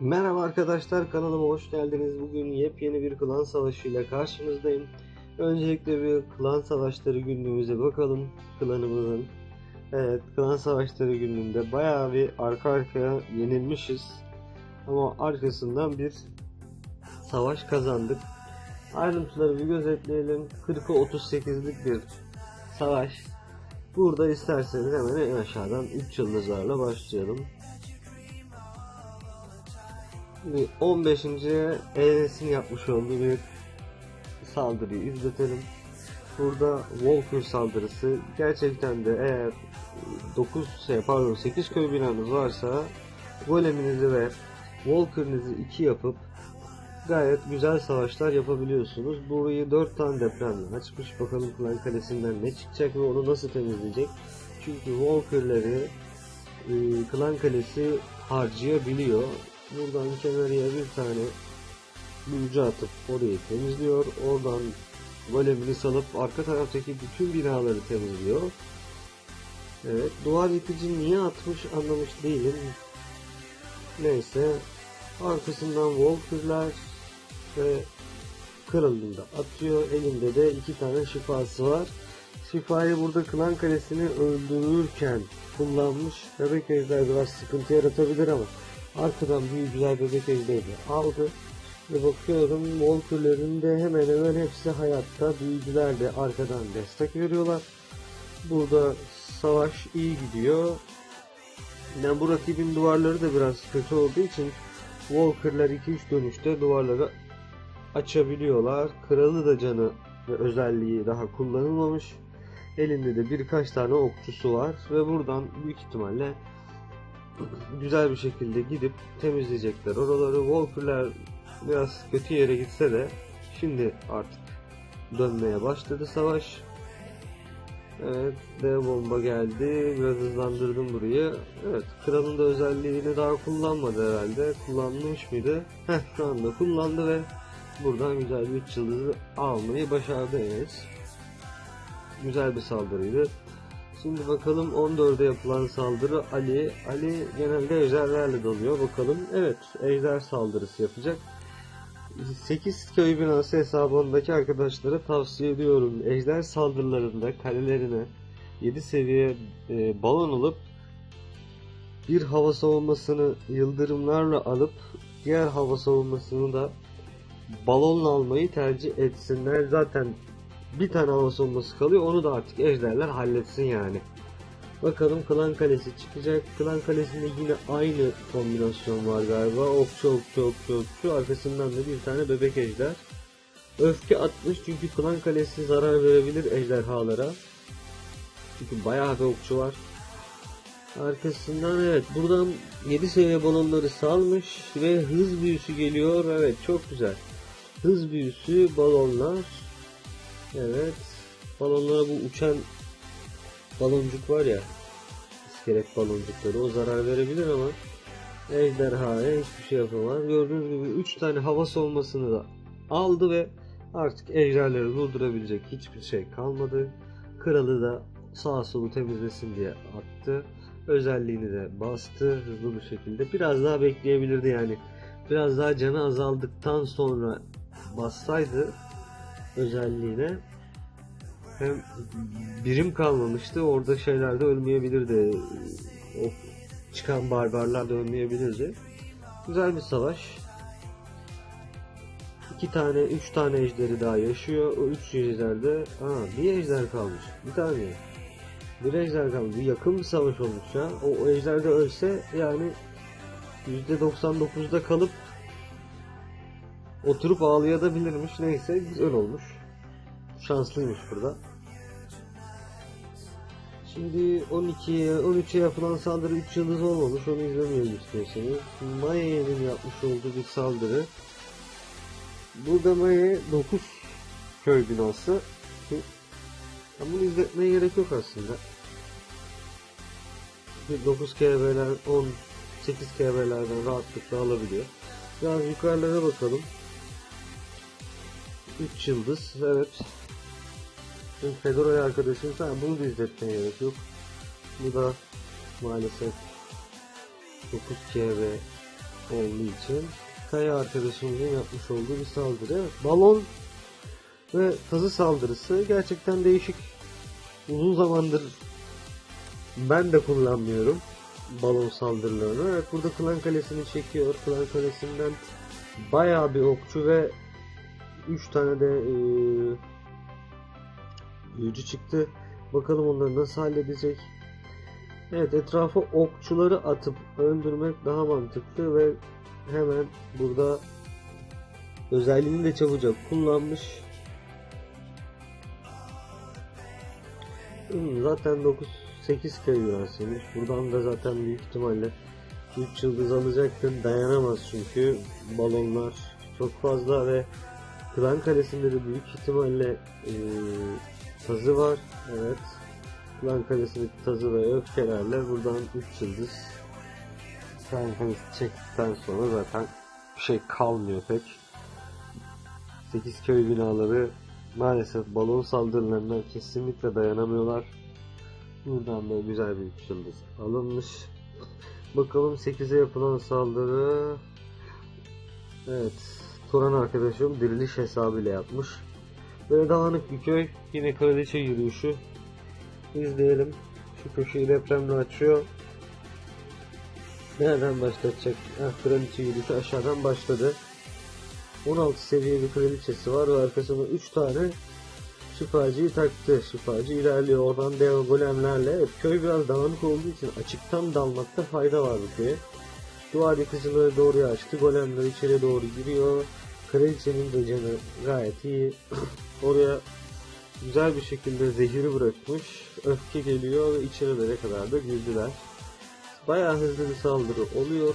Merhaba arkadaşlar kanalıma hoş geldiniz. Bugün yepyeni bir klan savaşı ile karşınızdayım. Öncelikle bir klan savaşları günlüğümüze bakalım klanımızın. Evet klan savaşları günlüğünde bayağı bir arka arkaya yenilmişiz. Ama arkasından bir savaş kazandık. Ayrıntıları bir gözetleyelim. 40'a 38'lik bir savaş. Burada isterseniz hemen en aşağıdan 3 yıldızlarla başlayalım. Şimdi 15. Enes'in yapmış olduğu bir saldırıyı izletelim. Burada Walker saldırısı gerçekten de eğer 9 şey pardon 8 köy binanız varsa goleminizi ve Walker'ınızı 2 yapıp gayet güzel savaşlar yapabiliyorsunuz. Burayı 4 tane depremle açmış. Bakalım Klan Kalesi'nden ne çıkacak ve onu nasıl temizleyecek. Çünkü Walker'ları e, Klan Kalesi harcayabiliyor. Buradan kenarıya bir tane büyücü atıp orayı temizliyor. Oradan golemini salıp arka taraftaki bütün binaları temizliyor. Evet, duvar yıkıcı niye atmış anlamış değilim. Neyse, arkasından Walker'lar ve kralını da atıyor. Elinde de iki tane şifası var. Şifayı burada Klan Kalesi'ni öldürürken kullanmış. Bebek ejder biraz sıkıntı yaratabilir ama arkadan büyücüler bebek ejderi aldı. Ve bakıyorum Walker'ların da hemen hemen hepsi hayatta. Büyücüler de arkadan destek veriyorlar. Burada savaş iyi gidiyor. Yani bu rakibin duvarları da biraz kötü olduğu için Walker'lar 2-3 dönüşte duvarları açabiliyorlar. Kralı da canı ve özelliği daha kullanılmamış. Elinde de birkaç tane okçusu var ve buradan büyük ihtimalle güzel bir şekilde gidip temizleyecekler. Oraları Walker'lar biraz kötü yere gitse de şimdi artık dönmeye başladı savaş. Evet, dev bomba geldi. Biraz hızlandırdım burayı. Evet, kralın da özelliğini daha kullanmadı herhalde. Kullanmış mıydı? Heh, şu anda kullandı ve buradan güzel bir üç yıldızı almayı başardı. Güzel bir saldırıydı. Şimdi bakalım 14'e yapılan saldırı Ali. Ali genelde ejderlerle dalıyor. Bakalım. Evet, ejder saldırısı yapacak. 8 köy binası hesabındaki arkadaşlara tavsiye ediyorum. Ejder saldırılarında kalelerine 7 seviye e, balon alıp bir hava savunmasını yıldırımlarla alıp diğer hava savunmasını da balonla almayı tercih etsinler. Zaten bir tane hava savunması kalıyor. Onu da artık ejderler halletsin yani. Bakalım Klan Kalesi çıkacak. Klan Kalesi'nde yine aynı kombinasyon var galiba. Okçu okçu okçu okçu. Arkasından da bir tane bebek ejder. Öfke atmış çünkü Klan Kalesi zarar verebilir ejderhalara. Çünkü bayağı bir okçu var. Arkasından evet buradan 7 seviye balonları salmış ve hız büyüsü geliyor. Evet çok güzel. Hız büyüsü balonlar. Evet. Balonlara bu uçan baloncuk var ya iskelet baloncukları o zarar verebilir ama ejderhaya hiçbir şey yapamaz. Gördüğünüz gibi 3 tane hava savunmasını da aldı ve artık ejderleri durdurabilecek hiçbir şey kalmadı. Kralı da sağa solu temizlesin diye attı. Özelliğini de bastı hızlı bir şekilde. Biraz daha bekleyebilirdi yani. Biraz daha canı azaldıktan sonra bassaydı özelliğine hem birim kalmamıştı. Orada şeyler de ölmeyebilirdi. O çıkan barbarlar da ölmeyebilirdi. Güzel bir savaş. İki tane, üç tane ejderi daha yaşıyor. O üç ejderde, aa bir ejder kalmış. Bir tane. Bir ejder kalmış. Bir yakın bir savaş olmuş ya. O, o ejder de ölse yani %99'da kalıp oturup ağlayabilirmiş. Neyse güzel olmuş. Şanslıymış burada. Şimdi 12'ye 13'e yapılan saldırı 3 yıldız olmamış. Onu izlemeyelim istiyorsanız. Maya'nın yapmış olduğu bir saldırı. Burada Maya 9 köy binası. Ama bunu izletmeye gerek yok aslında. 9 KB'ler 10 8 KB'lerden rahatlıkla alabiliyor. Biraz yukarılara bakalım. 3 yıldız evet. Şimdi Fedora'ya arkadaşım sen bunu da izletmeye gerek yok. Bu da maalesef 9 KB olduğu için Kaya arkadaşımızın yapmış olduğu bir saldırı. Balon ve tazı saldırısı gerçekten değişik. Uzun zamandır ben de kullanmıyorum balon saldırılarını. Evet burada klan kalesini çekiyor. Klan kalesinden bayağı bir okçu ve 3 tane de büyücü çıktı. Bakalım onları nasıl halledecek. Evet etrafa okçuları atıp öldürmek daha mantıklı ve hemen burada özelliğini de çabucak kullanmış. Hmm, Zaten 9 8 köy üniversiteymiş. Buradan da zaten büyük ihtimalle 3 yıldız alacaktır. Dayanamaz çünkü balonlar çok fazla ve Klan Kalesi'nde de büyük ihtimalle eee tazı var. Evet. Klan Kalesi'ndeki tazı ve öfkelerle buradan 3 yıldız. Klan Kalesi çektikten sonra zaten bir şey kalmıyor pek. 8 köy binaları maalesef balon saldırılarına kesinlikle dayanamıyorlar. Buradan da güzel bir 3 yıldız alınmış. Bakalım 8'e yapılan saldırı. Evet. Turan arkadaşım diriliş hesabıyla yapmış. Böyle dağınık bir köy. Yine kraliçe yürüyüşü. İzleyelim. Şu köşeyi depremle açıyor. Nereden başlatacak? Ah, kraliçe yürüyüşü aşağıdan başladı. 16 seviye bir kraliçesi var ve arkasına 3 tane şifacıyı taktı. Şifacı ilerliyor. Oradan dev golemlerle. Köy biraz dağınık olduğu için açıktan dalmakta fayda var bu köye. Duvar yıkıcıları doğruya açtı. Golemler içeri doğru giriyor. Kraliçenin de canı gayet iyi. Oraya güzel bir şekilde zehiri bırakmış. Öfke geliyor ve içerilere kadar da girdiler. Bayağı hızlı bir saldırı oluyor.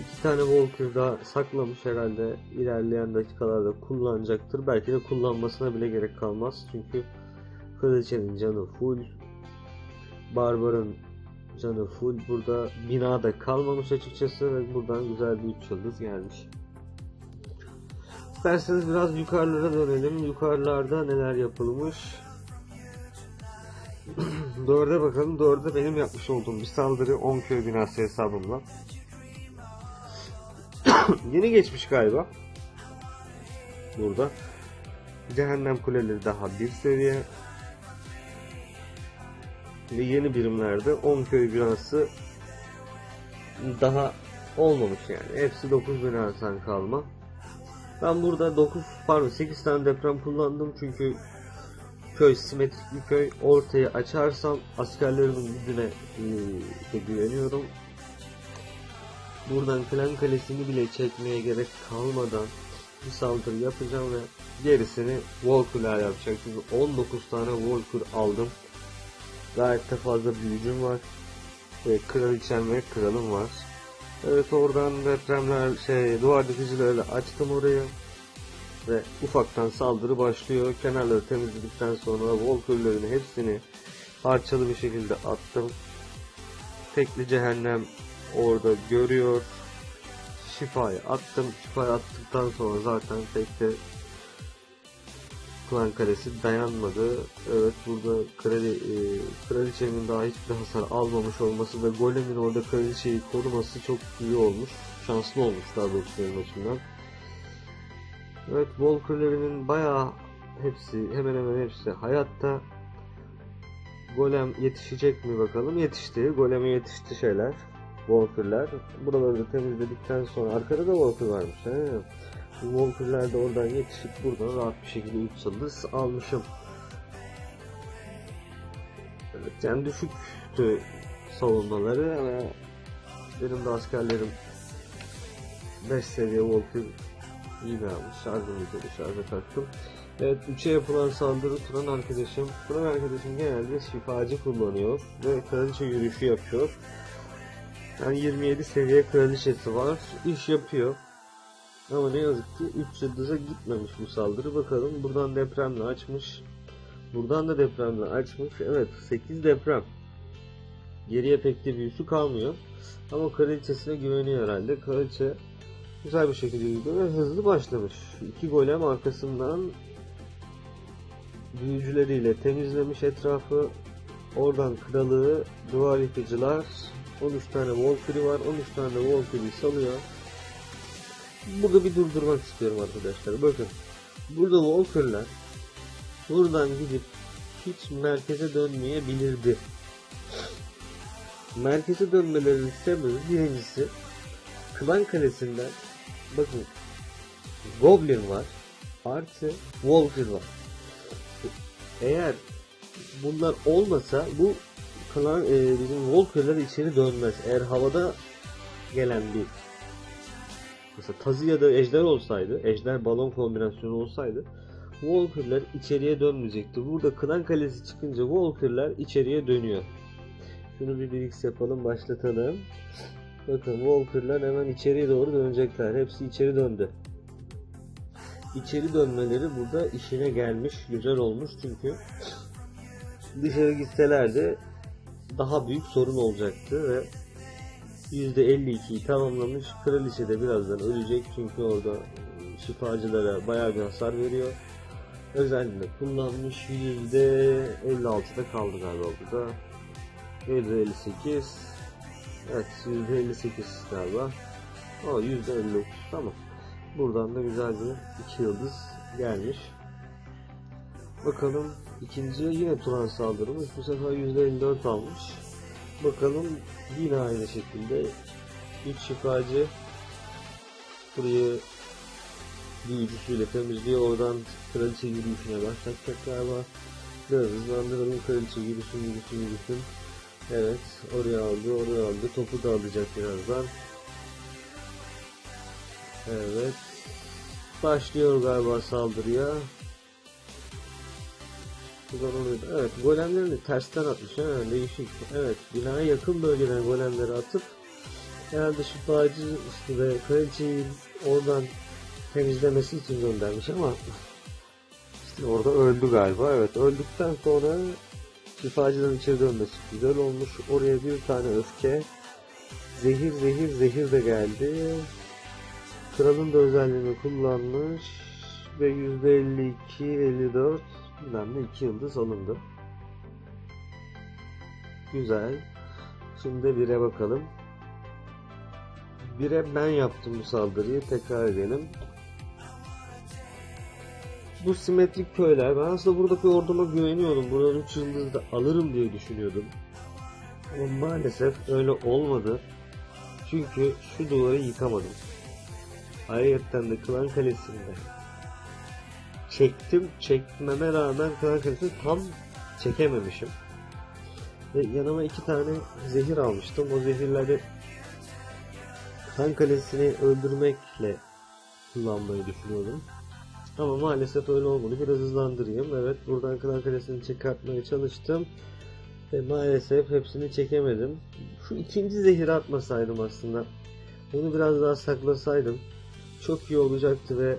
İki tane Walker daha saklamış herhalde ilerleyen dakikalarda kullanacaktır. Belki de kullanmasına bile gerek kalmaz. Çünkü Kraliçenin canı full. Barbar'ın canı full. Burada binada kalmamış açıkçası ve buradan güzel bir 3 yıldız gelmiş. İsterseniz biraz yukarılara dönelim. Yukarılarda neler yapılmış? Dörde bakalım. Dörde benim yapmış olduğum bir saldırı 10 köy binası hesabımla. Yeni geçmiş galiba. Burada. Cehennem kuleleri daha bir seviye. Ve yeni birimlerde 10 köy binası daha olmamış yani. Hepsi 9 binadan kalma. Ben burada 9 pardon 8 tane deprem kullandım çünkü köy simetrik bir köy. Ortayı açarsam askerlerimin gücüne e, güveniyorum. Buradan klan kalesini bile çekmeye gerek kalmadan bir saldırı yapacağım ve gerisini Walker'lar yapacak. Çünkü 19 tane Walker aldım. Gayet de fazla büyücüm var. Ve kraliçem ve kralım var. Evet oradan depremler şey duvar dikicilerle açtım orayı. Ve ufaktan saldırı başlıyor. Kenarları temizledikten sonra Walker'ların hepsini parçalı bir şekilde attım. Tekli cehennem orada görüyor. Şifayı attım. Şifayı attıktan sonra zaten pek de Klan Kalesi dayanmadı. Evet burada krali, e, kraliçenin daha hiçbir hasar almamış olması ve golemin orada kraliçeyi koruması çok iyi olmuş. Şanslı olmuş daha doğrusu benim açımdan. Evet Walker'larının bayağı hepsi hemen hemen hepsi hayatta. Golem yetişecek mi bakalım? Yetişti. Goleme yetişti şeyler. Walker'lar. Buraları da temizledikten sonra arkada da Walker varmış. He. Walker'lar da oradan yetişip buradan rahat bir şekilde 3 yıldız almışım. Evet yani düşüktü savunmaları ama benim de askerlerim 5 seviye Walker iyi bir almış. Şarjım yüzleri şarja taktım. Evet 3'e yapılan saldırı Turan arkadaşım. Turan arkadaşım genelde şifacı kullanıyor ve kraliçe yürüyüşü yapıyor. Yani 27 seviye kraliçesi var. İş yapıyor. Ama ne yazık ki 3 yıldıza gitmemiş bu saldırı. Bakalım buradan depremle açmış. Buradan da depremle açmış. Evet 8 deprem. Geriye pek de büyüsü kalmıyor. Ama kraliçesine güveniyor herhalde. Kraliçe güzel bir şekilde yürüdü ve hızlı başlamış. İki golem arkasından büyücüleriyle temizlemiş etrafı. Oradan kralı, duvar yıkıcılar, 13 tane Valkyrie var. 13 tane Valkyrie salıyor. Burada bir durdurmak istiyorum arkadaşlar. Bakın. Burada Valkyrie'ler buradan gidip hiç merkeze dönmeyebilirdi. Merkeze dönmelerinin sebebi birincisi Klan Kalesi'nden bakın Goblin var artı Walker var. Eğer bunlar olmasa bu klan e, bizim Walker'lar içeri dönmez. Eğer havada gelen bir mesela tazı ya da ejder olsaydı, ejder balon kombinasyonu olsaydı Walker'lar içeriye dönmeyecekti. Burada klan kalesi çıkınca Walker'lar içeriye dönüyor. Şunu bir birix yapalım, başlatalım. Bakın Walker'lar hemen içeriye doğru dönecekler. Hepsi içeri döndü. İçeri dönmeleri burada işine gelmiş, güzel olmuş çünkü dışarı gitselerdi daha büyük sorun olacaktı ve %52'yi tamamlamış. Kraliçe de birazdan ölecek çünkü orada şifacılara bayağı bir hasar veriyor. Özellikle kullanmış %56'da kaldı galiba burada. %58 Evet %58 galiba. O %59 tamam. Buradan da güzel bir iki yıldız gelmiş. Bakalım ikinci yine Turan saldırmış. Bu sefer %54 almış. Bakalım yine aynı şekilde 3 şifacı burayı büyücüsüyle temizliyor. Oradan kraliçe yürüyüşüne başlatacak galiba. Biraz hızlandıralım kraliçe yürüsün yürüsün yürüsün. Evet oraya aldı oraya aldı. Topu da alacak birazdan. Evet. Başlıyor galiba saldırıya. Oluyor. Evet golemlerini tersten atmış. Ha, değişik. Evet binaya yakın bölgeden golemleri atıp herhalde şifacı işte ve kraliçeyi oradan temizlemesi için göndermiş ama işte orada öldü galiba. Evet öldükten sonra şifacıdan içeri dönmesi güzel olmuş. Oraya bir tane öfke zehir zehir zehir de geldi. Kralın da özelliğini kullanmış ve %52 54 bilmem ne 2 yıldız alındı. Güzel. Şimdi 1'e bakalım. 1'e ben yaptım bu saldırıyı. Tekrar edelim. Bu simetrik köyler. Ben aslında buradaki orduma güveniyordum. Buradan 3 yıldız da alırım diye düşünüyordum. Ama maalesef öyle olmadı. Çünkü şu duvarı yıkamadım. Ayrıca de Klan Kalesi'nde çektim. Çekmeme rağmen Klan Kalesi'ni tam çekememişim. Ve yanıma iki tane zehir almıştım. O zehirleri Klan Kalesi'ni öldürmekle kullanmayı düşünüyordum. Ama maalesef öyle olmadı. Biraz hızlandırayım. Evet buradan Klan Kalesi'ni çıkartmaya çalıştım. Ve maalesef hepsini çekemedim. Şu ikinci zehiri atmasaydım aslında. Onu biraz daha saklasaydım çok iyi olacaktı ve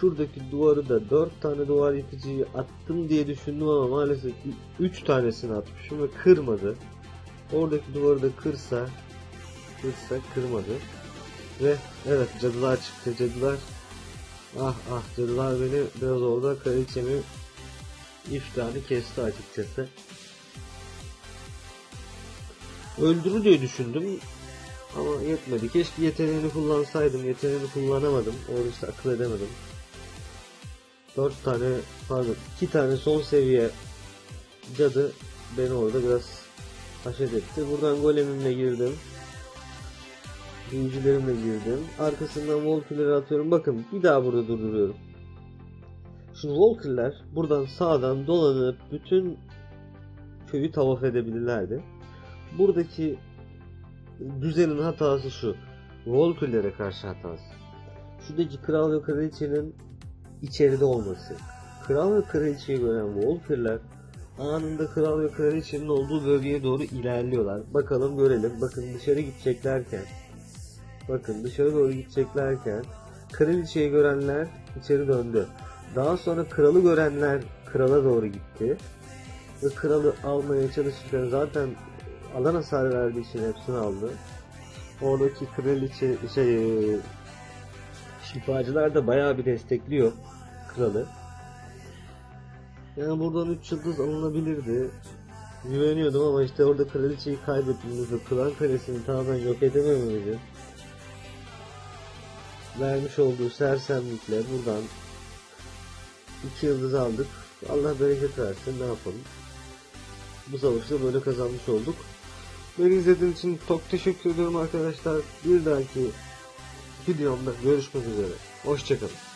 şuradaki duvarı da 4 tane duvar yıkıcıyı attım diye düşündüm ama maalesef 3 tanesini atmışım ve kırmadı. Oradaki duvarı da kırsa kırsa kırmadı. Ve evet cadılar çıktı cadılar. Ah ah cadılar beni biraz orada kraliçemi iftihanı kesti açıkçası. Öldürür diye düşündüm ama yetmedi. Keşke yeteneğini kullansaydım. Yeteneğini kullanamadım. Orada işte akıl edemedim. 4 tane pardon 2 tane son seviye cadı beni orada biraz haşet etti. Buradan golemimle girdim. Büyücülerimle girdim. Arkasından Walker'ları atıyorum. Bakın bir daha burada durduruyorum. Şimdi Walker'lar buradan sağdan dolanıp bütün köyü tavaf edebilirlerdi. Buradaki düzenin hatası şu. Volkülere karşı hatası. Şuradaki kral ve kraliçenin içeride olması. Kral ve kraliçeyi gören Volkürler anında kral ve kraliçenin olduğu bölgeye doğru ilerliyorlar. Bakalım görelim. Bakın dışarı gideceklerken bakın dışarı doğru gideceklerken kraliçeyi görenler içeri döndü. Daha sonra kralı görenler krala doğru gitti. Ve kralı almaya çalışırken zaten alan hasar verdiği için hepsini aldı. Oradaki kraliçe şey şifacılar da bayağı bir destekliyor kralı. Yani buradan 3 yıldız alınabilirdi. güveniyordum ama işte orada kraliçeyi kaybettiğimizde Klan Kalesi'ni tamamen yok edemememizin vermiş olduğu sersemlikle buradan iki yıldız aldık. Allah bereket versin ne yapalım. Bu savaşta böyle kazanmış olduk. Beni izlediğiniz için çok teşekkür ediyorum arkadaşlar. Bir dahaki videomda görüşmek üzere. Hoşçakalın.